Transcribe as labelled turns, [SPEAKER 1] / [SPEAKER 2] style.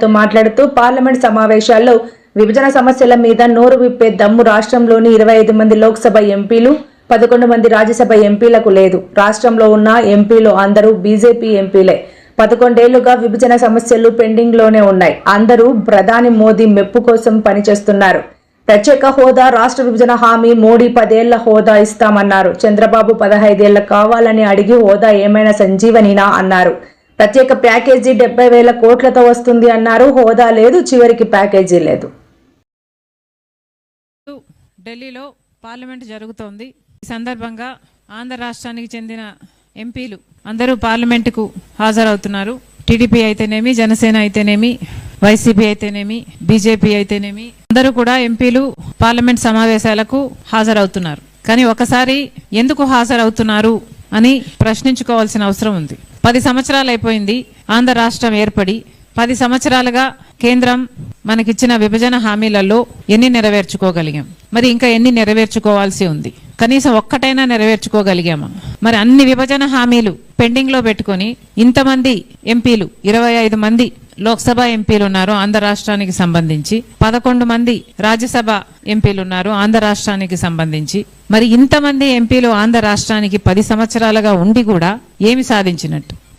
[SPEAKER 1] తో మాట్లాడుతూ పార్లమెంట్ సమావేశాల్లో విభజన సమస్యల మీద నోరు విప్పే దమ్ము రాష్ట్రంలోని ఇరవై ఐదు మంది లోక్సభ ఎంపీలు పదకొండు మంది రాజ్యసభ ఎంపీలకు లేదు. రాష్ట్రంలో ఉన్న ఎంపీలు అందరూ బీజేపీ ఎంపీలే. పదకొండేళ్ళుగా విభజన సమస్యలు పెండింగ్లోనే ఉన్నాయి. అందరూ ప్రధాని మోదీ మెప్పు కోసం పనిచేస్తున్నారు. ప్రత్యేక హోదా రాష్ట్ర విభజన హామీ మోడీ పదేళ్ళ హోదా ఇస్తామన్నారు. చంద్రబాబు పదహైదేళ్ళ కావాలని అడిగి హోదా ఏమైనా సంజీవనినా అన్నారు. ప్రత్యేక ప్యాకేజీ డెబ్బై వేల కోట్లతో వస్తుంది అన్నారు. హోదా లేదు చివరికి ప్యాకేజీ లేదు.
[SPEAKER 2] ఢిల్లీలో పార్లమెంట్ జరుగుతోంది. ఈ సందర్భంగా ఆంధ్ర రాష్ట్రానికి చెందిన ఎంపీలు అందరూ పార్లమెంటుకు హాజరవుతున్నారు. టీడీపీ అయితేనేమి జనసేన అయితేనేమి వైసీపీ అయితేనేమి బీజేపీ అయితేనేమి అందరూ కూడా ఎంపీలు పార్లమెంట్ సమావేశాలకు హాజరవుతున్నారు. కానీ ఒకసారి ఎందుకు హాజరవుతున్నారు అని ప్రశ్నించుకోవాల్సిన అవసరం ఉంది. పది సంవత్సరాలు అయిపోయింది ఆంధ్ర రాష్ట్రం ఏర్పడి. పది సంవత్సరాలుగా కేంద్రం మనకిచ్చిన విభజన హామీలలో ఎన్ని నెరవేర్చుకోగలిగాం? మరి ఇంకా ఎన్ని నెరవేర్చుకోవాల్సి ఉంది? కనీసం ఒక్కటైనా నెరవేర్చుకోగలిగామా? మరి అన్ని విభజన హామీలు పెండింగ్లో పెట్టుకొని ఇంతమంది ఎంపీలు ఇరవై ఐదు మంది లోక్సభ ఎంపీలు ఉన్నారు ఆంధ్ర రాష్ట్రానికి సంబంధించి. పదకొండు మంది రాజ్యసభ ఎంపీలు ఉన్నారు ఆంధ్ర రాష్ట్రానికి సంబంధించి. మరి ఇంతమంది ఎంపీలు ఆంధ్ర రాష్ట్రానికి పది సంవత్సరాలుగా ఉండి కూడా ఏమి సాధించినట్టు?